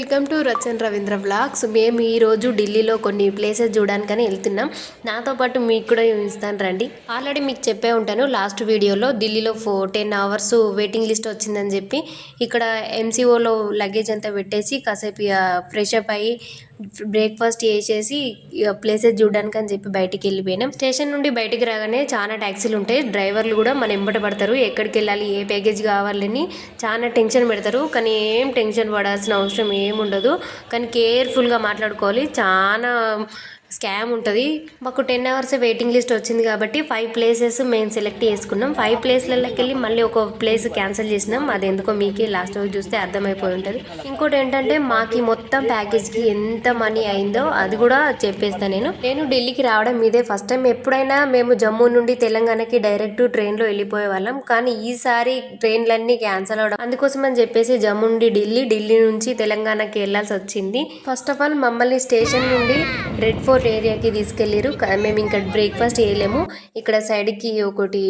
Welcome to Rachan Ravindra vlogs. మేము ఈరోజు ఢిల్లీలో కొన్ని ప్లేసెస్ చూడడానికని వెళ్తున్నాం. నాతో పాటు మీకు కూడా ఇస్తాను రండి. ఆల్రెడీ మీకు చెప్పే ఉంటాను లాస్ట్ వీడియోలో ఢిల్లీలో ఫో టెన్ అవర్స్ వెయిటింగ్ లిస్ట్ వచ్చిందని చెప్పి ఇక్కడ ఎంసీఓలో లగేజ్ అంతా పెట్టేసి కాసేపు ఫ్రెష్ అప్ అయ్యి బ్రేక్ఫాస్ట్ చేసేసి ప్లేసెస్ చూడడానికి అని చెప్పి బయటికి వెళ్ళిపోయినాం. స్టేషన్ నుండి బయటికి రాగానే చాలా ట్యాక్సీలు ఉంటాయి. డ్రైవర్లు కూడా మన ఎంబట పడతారు. ఎక్కడికి వెళ్ళాలి ఏ ప్యాకేజ్ కావాలని చాలా టెన్షన్ పెడతారు. కానీ ఏం టెన్షన్ పడాల్సిన అవసరం ఏముండదు. కానీ కేర్ఫుల్గా మాట్లాడుకోవాలి. చాలా స్కామ్ ఉంటుంది. మాకు టెన్ అవర్స్ వెయిటింగ్ లిస్ట్ వచ్చింది కాబట్టి ఫైవ్ ప్లేసెస్ మేము సెలెక్ట్ చేసుకున్నాం. ఫైవ్ ప్లేస్లలోకి వెళ్ళి మళ్ళీ ఒక ప్లేస్ క్యాన్సిల్ చేసినాం. అది ఎందుకో మీకే లాస్ట్ రోజు చూస్తే అర్థమైపోయి ఉంటుంది. ఇంకోటి ఏంటంటే మాకు మొత్తం ప్యాకేజ్కి ఎంత మనీ అయిందో అది కూడా చెప్పేస్తాను నేను. నేను ఢిల్లీకి రావడం మీదే ఫస్ట్ టైం ఎప్పుడైనా మేము జమ్మూ నుండి తెలంగాణకి డైరెక్ట్ ట్రైన్లో వెళ్ళిపోయే వాళ్ళం. కానీ ఈసారి ట్రైన్లన్నీ క్యాన్సిల్ అవడం అందుకోసం అని చెప్పేసి జమ్మూ నుండి ఢిల్లీ ఢిల్లీ నుంచి తెలంగాణకి వెళ్ళాల్సి వచ్చింది. ఫస్ట్ ఆఫ్ ఆల్ మమ్మల్ని స్టేషన్ నుండి రెడ్ ఇంకోటి ఏరియాకి తీసుకెళ్ళారు మేము ఇంకా బ్రేక్ఫాస్ట్ చేయలేము. ఇక్కడ సైడ్కి ఒకటి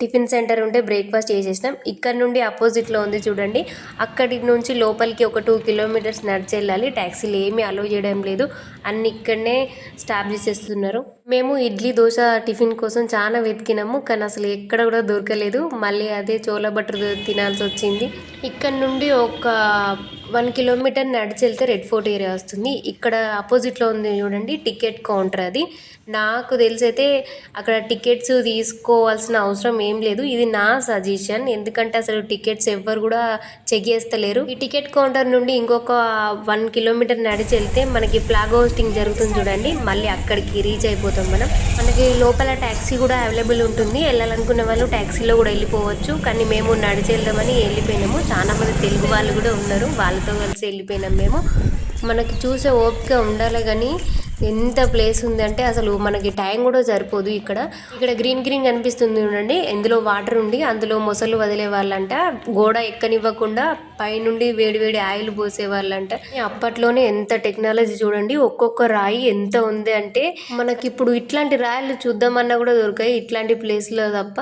టిఫిన్ సెంటర్ ఉంటే బ్రేక్ఫాస్ట్ చేసేసినాం. ఇక్కడ నుండి అపోజిట్లో ఉంది చూడండి. అక్కడి నుంచి లోపలికి ఒక టూ కిలోమీటర్స్ నడిచెళ్ళాలి. ట్యాక్సీలు ఏమీ అలో చేయడం లేదు. అన్ని ఇక్కడనే స్టాప్ చేసేస్తున్నారు. మేము ఇడ్లీ దోశ టిఫిన్ కోసం చాలా వెతికినాము. కానీ అసలు ఎక్కడ కూడా దొరకలేదు. మళ్ళీ అదే చోళ బట్టర్ తినాల్సి వచ్చింది. ఇక్కడ నుండి ఒక వన్ కిలోమీటర్ నడిచి వెళ్తే రెడ్ ఫోర్ట్ ఏరియా వస్తుంది. ఇక్కడ అపోజిట్లో ఉంది చూడండి టికెట్ కౌంటర్ అది. నాకు తెలిసైతే అక్కడ టికెట్స్ తీసుకోవాల్సిన అవసరం ఏం లేదు. ఇది నా సజెషన్. ఎందుకంటే అసలు టికెట్స్ ఎవ్వరు కూడా చెక్ చేస్తలేరు ఈ టికెట్ కౌంటర్ నుండి ఇంకొక వన్ కిలోమీటర్ నడిచి వెళ్తే మనకి ఫ్లాగ్ హోస్టింగ్ జరుగుతుంది చూడండి. మళ్ళీ అక్కడికి రీచ్ అయిపోతాం మనం. మనకి లోపల ట్యాక్సీ కూడా అవైలబుల్ ఉంటుంది. వెళ్ళాలనుకున్న వాళ్ళు ట్యాక్సీలో కూడా వెళ్ళిపోవచ్చు. కానీ మేము నడిచి వెళ్దామని వెళ్ళిపోయినాము. చాలా తెలుగు వాళ్ళు కూడా ఉన్నారు. వాళ్ళతో కలిసి వెళ్ళిపోయినాం మేము. మనకి చూసే ఓపిక ఉండాలి కానీ ఎంత ప్లేస్ ఉందంటే అసలు మనకి టైం కూడా సరిపోదు ఇక్కడ. ఇక్కడ గ్రీన్ గ్రీన్ కనిపిస్తుంది చూడండి. ఇందులో వాటర్ ఉండి అందులో మొసలు వదిలే వాళ్ళంట. గోడ ఎక్కనివ్వకుండా పైనుండి వేడి వేడి ఆయిల్ పోసే వాళ్ళంట. అప్పట్లోనే ఎంత టెక్నాలజీ చూడండి. ఒక్కొక్క రాయి ఎంత ఉంది అంటే మనకి ఇప్పుడు ఇట్లాంటి రాయలు చూద్దామన్నా కూడా దొరికాయి. ఇట్లాంటి ప్లేస్లో తప్ప.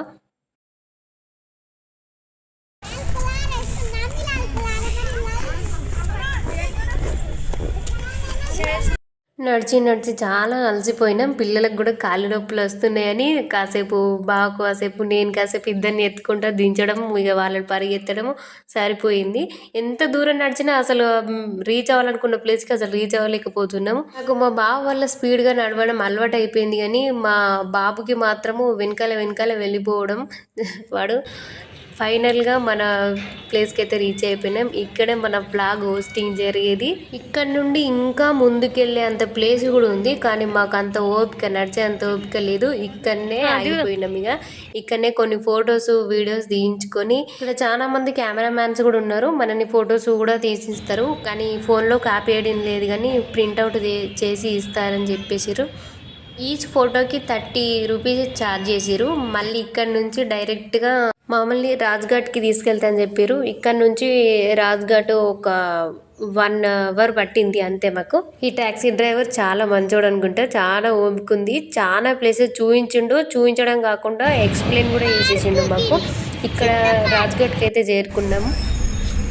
నడిచి నడిచి చాలా అలసిపోయినాం. పిల్లలకు కూడా కాళ్ళు నొప్పులు వస్తున్నాయని కాసేపు బాగా కాసేపు నేను కాసేపు ఇద్దరిని ఎత్తుకుంటా దించడం ఇక వాళ్ళని పరిగెత్తడము సరిపోయింది. ఎంత దూరం నడిచినా అసలు రీచ్ అవ్వాలనుకున్న ప్లేస్కి అసలు రీచ్ అవ్వలేకపోతున్నాము. నాకు మా బావ వల్ల స్పీడ్గా నడవడం అలవాటు అయిపోయింది కానీ మా బాబుకి మాత్రము వెనకాల వెనకాల వెళ్ళిపోవడం వాడు ఫైనల్గా మన ప్లేస్కి అయితే రీచ్ అయిపోయినాం. ఇక్కడే మన ఫ్లాగ్ హోస్టింగ్ జరిగేది. ఇక్కడ నుండి ఇంకా ముందుకెళ్ళే అంత ప్లేస్ కూడా ఉంది. కానీ మాకు అంత ఓపిక నడిచే అంత ఓపిక లేదు. ఇక్కడనే ఆగిపోయినాం ఇక. ఇక్కడనే కొన్ని ఫొటోస్ వీడియోస్ తీయించుకొని ఇక్కడ చాలా మంది కెమెరా మ్యాన్స్ కూడా ఉన్నారు. మనని ఫొటోస్ కూడా తీసిస్తారు. కానీ ఫోన్లో కాపీ చేయడం లేదు కానీ ప్రింట్అవుట్ చేసి ఇస్తారని చెప్పేసారు ఈచ్ ఫోటోకి థర్టీ రూపీస్ ఛార్జ్ చేసిరు మళ్ళీ ఇక్కడ నుంచి డైరెక్ట్గా మామూలు రాజ్ఘాట్కి తీసుకెళ్తాను చెప్పారు. ఇక్కడ నుంచి రాజ్ఘాట్ ఒక వన్ అవర్ పట్టింది అంతే మాకు. ఈ ట్యాక్సీ డ్రైవర్ చాలా మంచోడు అనుకుంటా. చాలా ఓపికంది. చాలా ప్లేసెస్ చూపించిండు చూపించడం కాకుండా ఎక్స్ప్లెయిన్ కూడా చేసేసిండు మాకు. ఇక్కడ రాజ్ఘాట్కి అయితే చేరుకున్నాము.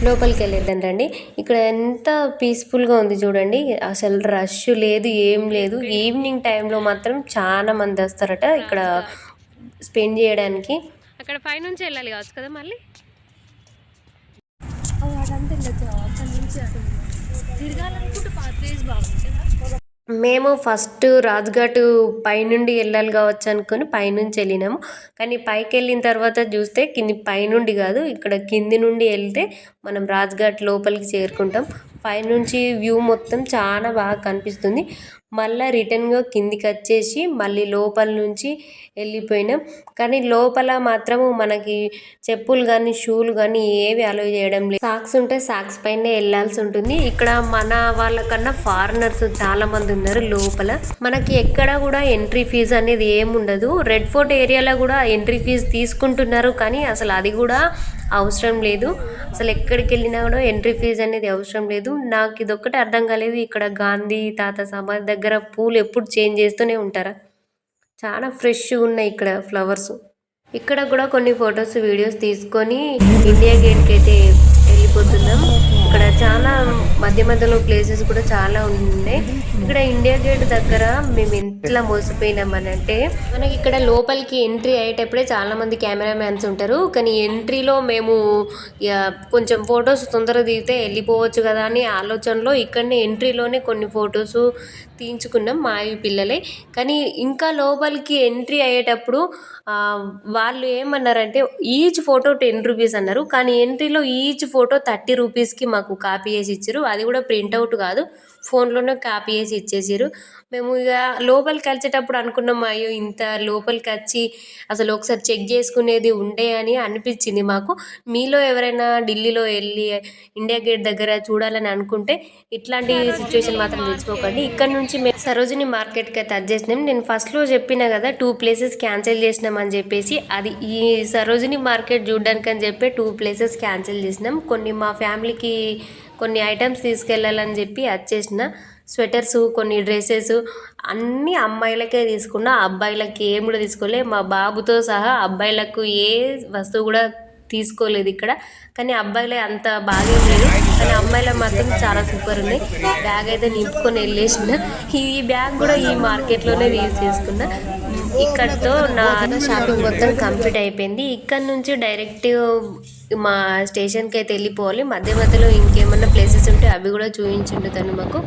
లోపలికి వెళ్ళేద్దాం రండి. ఇక్కడ ఎంత పీస్ఫుల్గా ఉంది చూడండి. అసలు రష్ లేదు ఏం లేదు. ఈవినింగ్ టైంలో మాత్రం చాలా మంది వస్తారట ఇక్కడ స్పెండ్ చేయడానికి. అక్కడ పైనుంచి వెళ్ళాలి కావచ్చు కదా మళ్ళీ? మేము ఫస్ట్ రాజ్ఘాట్ పైనుండి వెళ్ళాలి కావచ్చు అనుకుని పైనుంచి వెళ్ళినాము. కానీ పైకి వెళ్ళిన తర్వాత చూస్తే కింది పైనుండి కాదు ఇక్కడ కింది నుండి వెళ్తే మనం రాజ్ఘాట్ లోపలికి చేరుకుంటాం. పైనుంచి వ్యూ మొత్తం చాలా బాగా కనిపిస్తుంది. మళ్ళీ రిటర్న్గా కిందికి వచ్చేసి మళ్ళీ లోపల నుంచి వెళ్ళిపోయినాం. కానీ లోపల మాత్రము మనకి చెప్పులు కానీ షూలు కానీ ఏవి అలో చేయడం లేదు. సాక్స్ ఉంటే సాక్స్ పైన వెళ్ళాల్సి ఉంటుంది. ఇక్కడ మన వాళ్ళకన్నా ఫారినర్స్ చాలా మంది ఉన్నారు లోపల. మనకి ఎక్కడ కూడా ఎంట్రీ ఫీజు అనేది ఏముండదు రెడ్ ఫోర్ట్ ఏరియాలో కూడా ఎంట్రీ ఫీజు తీసుకుంటున్నారు. కానీ అసలు అది కూడా అవసరం లేదు. అసలు ఎక్కడికి వెళ్ళినా కూడా ఎంట్రీ ఫీజు అనేది అవసరం లేదు. నాకు ఇదొక్కటి అర్థం కాలేదు. ఇక్కడ గాంధీ తాత సమాధి దగ్గర పూలు ఎప్పుడు చేంజ్ చేస్తూనే ఉంటారా? చాలా ఫ్రెష్గా ఉన్నాయి ఇక్కడ ఫ్లవర్స్. ఇక్కడ కూడా కొన్ని ఫొటోస్ వీడియోస్ తీసుకొని ఇండియా గేట్కి అయితే వెళ్ళిపోతున్నాం. ఇక్కడ చాలా మధ్య మధ్యలో ప్లేసెస్ కూడా చాలా ఉన్నాయి. ఇక్కడ ఇండియా గేట్ దగ్గర మేము ఎంతలా మోసపోయినామనంటే మనకి ఇక్కడ లోపలికి ఎంట్రీ అయ్యేటప్పుడే చాలా మంది కెమెరా మ్యాన్స్ ఉంటారు. కానీ ఎంట్రీలో మేము కొంచెం ఫొటోస్ తొందరగా దిగితే వెళ్ళిపోవచ్చు కదా అని ఆలోచనలో ఇక్కడనే ఎంట్రీలోనే కొన్ని ఫొటోస్ తీయించుకున్నాం మా పిల్లలే. కానీ ఇంకా లోపలికి ఎంట్రీ అయ్యేటప్పుడు వాళ్ళు ఏమన్నారంటే ఈచ్ ఫోటో టెన్ రూపీస్ అన్నారు. కానీ ఎంట్రీలో ఈచ్ ఫోటో థర్టీ రూపీస్కి మాకు కాపీ చేసి ఇచ్చారు. అది కూడా ప్రింట్అవుట్ కాదు. ఫోన్లోనే కాపీ చేసి ఇచ్చేసారు మేము ఇక లోపలికి వచ్చేటప్పుడు అనుకున్నాం అయ్యో ఇంత లోపలికి వచ్చి అసలు ఒకసారి చెక్ చేసుకునేది ఉండే అని అనిపించింది మాకు. మీలో ఎవరైనా ఢిల్లీలో వెళ్ళి ఇండియా గేట్ దగ్గర చూడాలని అనుకుంటే ఇట్లాంటి సిచ్యువేషన్ మాత్రం తెచ్చుకోకండి. ఇక్కడ నుంచి మేము సరోజిని మార్కెట్కి అయితే వచ్చేసినాం నేను ఫస్ట్లో చెప్పిన కదా టూ ప్లేసెస్ క్యాన్సిల్ చేసినామని చెప్పేసి అది ఈ సరోజిని మార్కెట్ చూడడానికి అని చెప్పి టూ ప్లేసెస్ క్యాన్సిల్ చేసినాం. కొన్ని మా ఫ్యామిలీకి కొన్ని ఐటమ్స్ తీసుకెళ్ళాలని చెప్పి వచ్చేసిన స్వెటర్స్ కొన్ని డ్రెస్సెస్ అన్నీ అమ్మాయిలకే తీసుకున్నా అబ్బాయిలకి ఏం కూడా తీసుకోలే. మా బాబుతో సహా అబ్బాయిలకు ఏ వస్తువు కూడా తీసుకోలేదు ఇక్కడ. కానీ అబ్బాయిలే అంత బాగా లేదు. కానీ అమ్మాయిల మాత్రం చాలా సూపర్ ఉంది. బ్యాగ్ అయితే నింపుకొని వెళ్ళేసిన. ఈ బ్యాగ్ కూడా ఈ మార్కెట్లోనే యూజ్ చేసుకున్నా. ఇక్కడతో నా షాపింగ్ మొత్తం కంప్లీట్ అయిపోయింది. ఇక్కడ నుంచి డైరెక్ట్ మా స్టేషన్కి అయితే వెళ్ళిపోవాలి. మధ్య మధ్యలో ఇంకేమన్నా ప్లేసెస్ ఉంటే అవి కూడా చూపించిండు తను మాకు.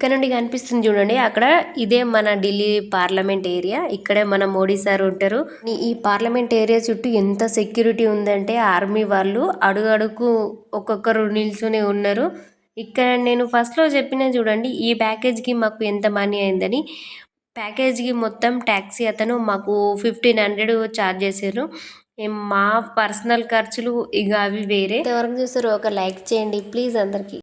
ఇక్కడ నుండి కనిపిస్తుంది చూడండి. అక్కడ ఇదే మన ఢిల్లీ పార్లమెంట్ ఏరియా. ఇక్కడే మన మోడీ సార్ ఉంటారు. ఈ- పార్లమెంట్ ఏరియా చుట్టూ ఎంత సెక్యూరిటీ ఉందంటే ఆర్మీ వాళ్ళు అడుగడుగు ఒక్కొక్కరు నిల్చొని ఉన్నారు. ఇక్కడ నేను ఫస్ట్లో చెప్పిన చూడండి ఈ ప్యాకేజ్కి మాకు ఎంత మనీ అయిందని. ప్యాకేజ్కి మొత్తం ట్యాక్సీ అతను మాకు ఫిఫ్టీన్ హండ్రెడ్ ఛార్జ్ చేశారు. మా పర్సనల్ ఖర్చులు ఇక అవి వేరే. ఎవరికి చూస్తారు ఒక లైక్ చేయండి. ప్లీజ్ అందరికీ.